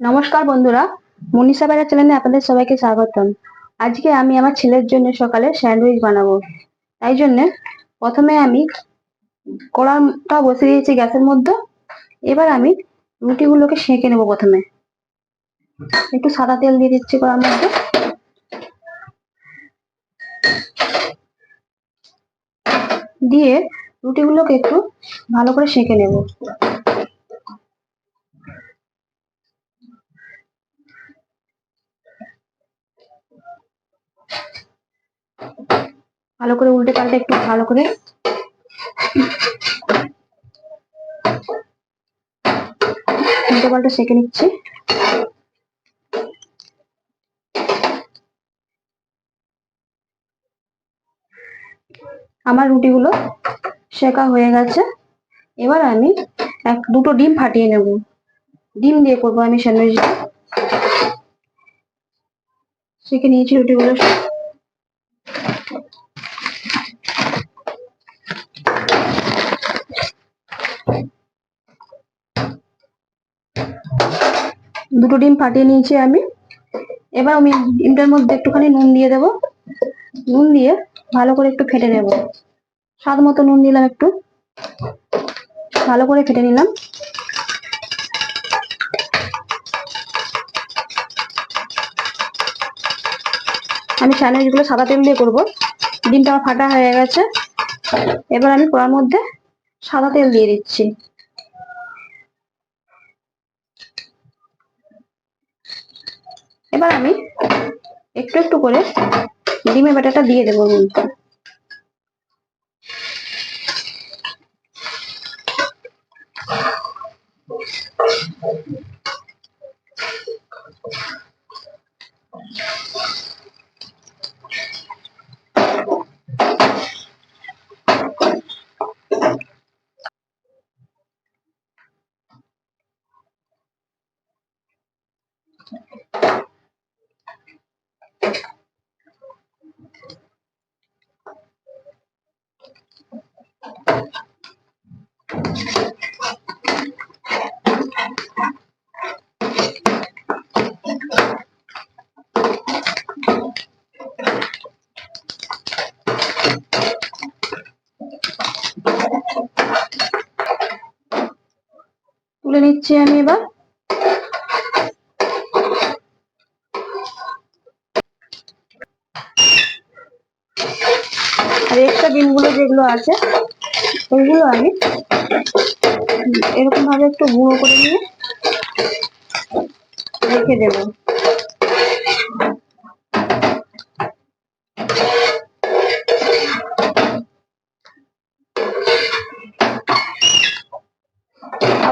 নমস্কার বন্ধুরা মনীষা বেড়া চ্যানেলে আপনাদের সবাইকে স্বাগতম। আজকে আমি আমার ছেলের জন্য সকালে স্যান্ডউইচ বানাবো। তাই জন্য প্রথমে আমি কড়াটা বসে দিয়েছি গ্যাসের মধ্যে। এবার আমি রুটিগুলোকে সেঁকে নেব প্রথমে। একটু সাদা তেল দিয়ে দিচ্ছি কড়ার মধ্যে। দিয়ে রুটিগুলোকে একটু ভালো করে সেঁকে নেব। ভালো করে উল্টে পাল্টে একটু ভালো করে উল্টে পাল্টে সেঁকে নিচ্ছি। আমার রুটিগুলো শেখা হয়ে গেছে। এবার আমি এক, দুটো ডিম ফাটিয়ে নেব। ডিম দিয়ে করব আমি স্যান্ডউইচ সেঁকে নিয়েছি রুটিগুলো দুটো ডিম ফাটিয়ে নিয়েছি আমি। এবার আমি ডিমটার মধ্যে একটুখানি নুন দিয়ে দেব। নুন দিয়ে ভালো করে একটু ফেটে নেব। স্বাদ মতো নুন দিলাম একটু। ভালো করে ফেটে নিলাম। আমি স্যান্ডউইচগুলো সাদা তেল দিয়ে করব। ডিমটা আমার ফাটা হয়ে গেছে। এবার আমি কড়ার মধ্যে সাদা তেল দিয়ে দিচ্ছি। এবার আমি একটু একটু করে ডিমের বাটাটা দিয়ে দেবো মধ্যে তুলে নিচ্ছি আমি এবার। আর এক্সট্রা ডিমগুলো যেগুলো আছে, ওইগুলো আমি এরকম ভাবে একটু গুঁড়ো করে নিয়ে রেখে দেব।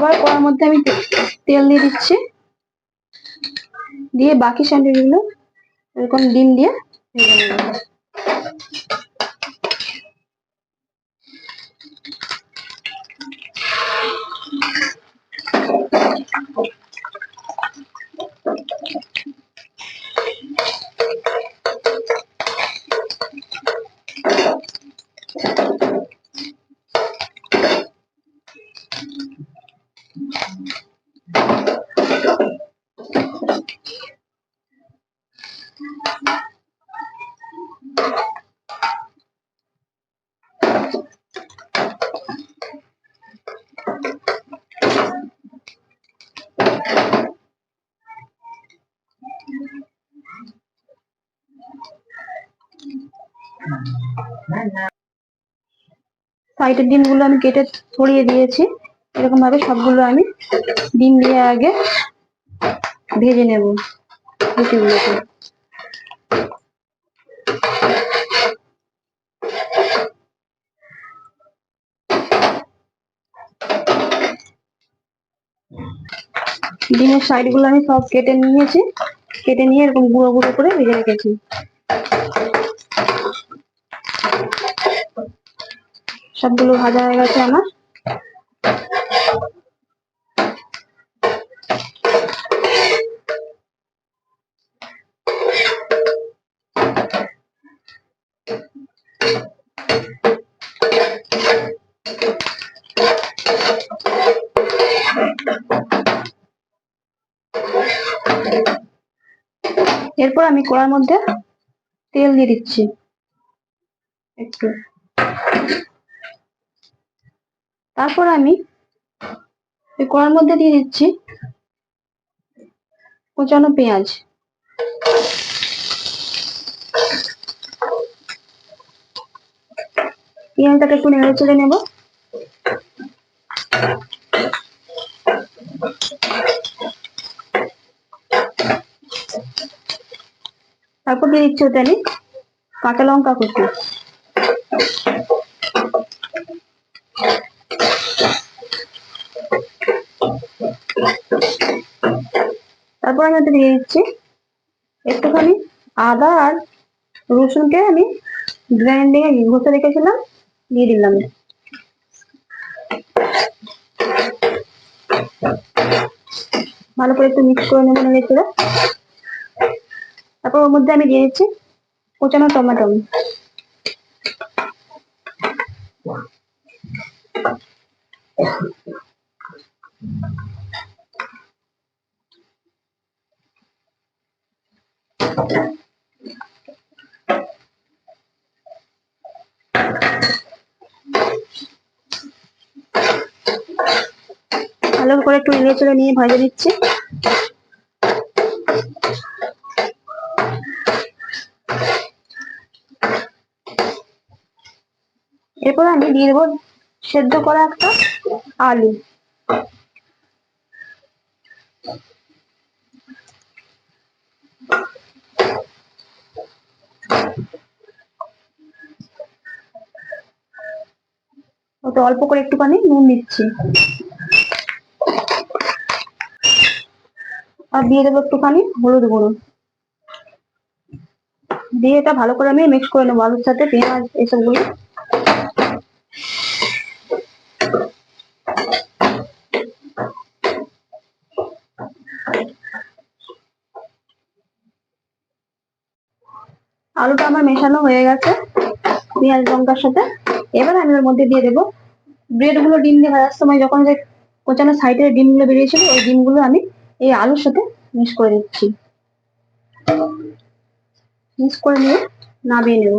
আবার কড়ার মধ্যে আমি তেল দিয়ে দিচ্ছি। দিয়ে বাকি স্যান্ডউইচগুলো এরকম ডিম দিয়ে ভেজে নেব। সাইডের ডিমগুলো আমি কেটে ছড়িয়ে দিয়েছি। এরকম ভাবে সবগুলো আমি ডিম দিয়ে আগে ভেজে নেব রুটিগুলোকে। ডিমের সাইডগুলো আমি সব কেটে নিয়েছি। কেটে নিয়ে এরকম গুঁড়ো গুঁড়ো করে ভেজে রেখেছি। সবগুলো ভাজা হয়ে গেছে আমার। এরপর আমি কড়ার মধ্যে তেল দিয়ে দিচ্ছি। একটু। তারপর আমি এই কড়ার মধ্যে দিয়ে দিচ্ছি কুচানো পেঁয়াজ। পেঁয়াজটাকে একটু নেড়ে চেড়ে নেব। তারপর দিয়ে দিচ্ছি আমি কাঁচা লঙ্কা কুচি। তারপর আমি ওতে দিয়ে দিচ্ছি একটুখানি আদা আর রসুনকে আমি গ্রাইন্ডিং এ ঘষে রেখেছিলাম, দিয়ে দিলাম। ভালো করে একটু মিক্স করে নেব নেড়ে তারপর ওর মধ্যে আমি দিয়ে দিচ্ছি কোচানো টমেটো ভালো করে একটু নেড়ে চেড়ে নিয়ে ভাজে দিচ্ছি এরপর আমি দিয়ে সেদ্ধ করা একটা আলু। অল্প করে একটুখানি নুন দিচ্ছি। আর দিয়ে দেবো একটুখানি হলুদ গুঁড়ো। দিয়ে এটা ভালো করে আমি মিক্স করে নেব আলুর সাথে, পেঁয়াজ এসবগুলো। আলুটা আমার মেশানো হয়ে গেছে পেঁয়াজ লঙ্কার সাথে। এবার আমি ওর মধ্যে দিয়ে দেবো ব্রেডগুলো ডিম দিয়ে ভাজার সময় যখন যে কোচানো সাইডের ডিমগুলো বেরিয়েছিল, ওই ডিমগুলো আমি এই আলুর সাথে মিক্স করে দিচ্ছি। মিক্স করে নিয়ে নামিয়ে নেব।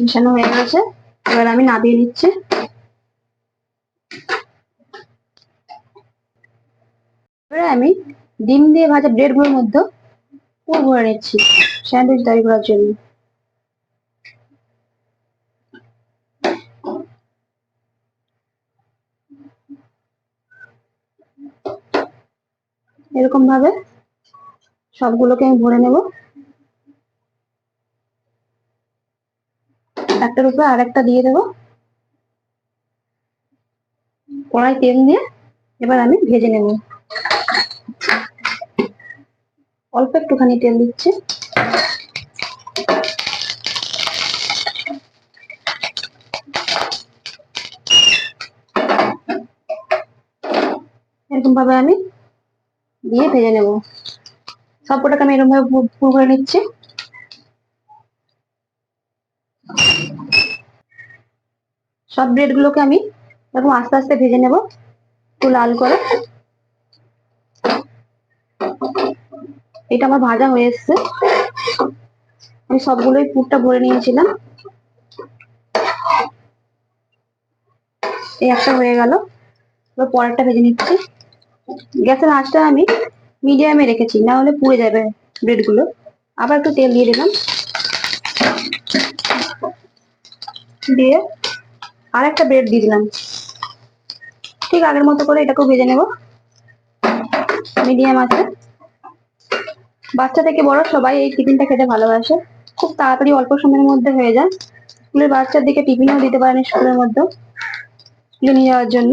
মিশানো হয়ে গেছে। এবার আমি নামিয়ে নিচ্ছি। এবারে আমি ডিম দিয়ে ভাজা ব্রেডগুলোর মধ্যে পুর ভরে নিচ্ছি। স্যান্ডউইচ তৈরি করার জন্য। এরকম ভাবে সবগুলোকে আমি ভরে নেব। একটার উপরে আর একটা দিয়ে দেবো। কড়াই তেল দিয়ে এবার আমি ভেজে নেব। অল্প একটুখানি তেল দিচ্ছি। এরকম ভাবে আমি দিয়ে ভেজে নেব। সবকটাকে আমি এরকম ভাবে পুর করে নিচ্ছি। সব ব্রেড গুলোকে আমি এরকম আস্তে আস্তে ভেজে নেব, একটু লাল করে। এটা আমার ভাজা হয়ে এসছে। আমি সবগুলোই পুরটা ভরে নিয়েছিলাম। এই একটা হয়ে গেল। এবার পরেরটা ভেজে নিচ্ছি। গ্যাসের আঁচটা আমি মিডিয়ামে রেখেছি, না হলে পুড়ে যাবে ব্রেডগুলো আবার একটু তেল দিয়ে দিলাম। দিয়ে আর একটা ব্রেড দিয়ে দিলাম। ঠিক আগের মতো করে এটাকেও ভেজে নেব। মিডিয়াম আছে। বাচ্চা থেকে বড় সবাই এই টিফিনটা খেতে ভালোবাসে। খুব তাড়াতাড়ি অল্প সময়ের মধ্যে হয়ে যায়। স্কুলের বাচ্চার দিকে টিফিনও দিতে পারেন স্কুলের মধ্যে। নিয়ে যাওয়ার জন্য।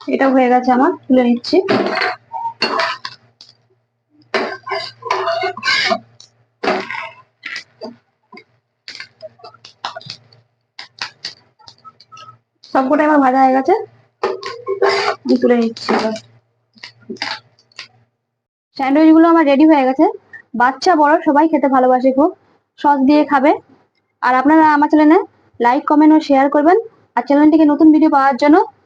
এটা হয়ে গেছে আমার, তুলে নিচ্ছি। সবকটাই আমার ভাজা হয়ে গেছে। তুলে নিচ্ছি স্যান্ডউইচগুলো আমার রেডি হয়ে গেছে। বাচ্চা, বড়, সবাই খেতে ভালোবাসে খুব। সস দিয়ে খাবে। আর আপনারা আমার চ্যানেলে লাইক কমেন্ট ও শেয়ার করবেন। আর চ্যানেলটিকে নতুন ভিডিও পাওয়ার জন্য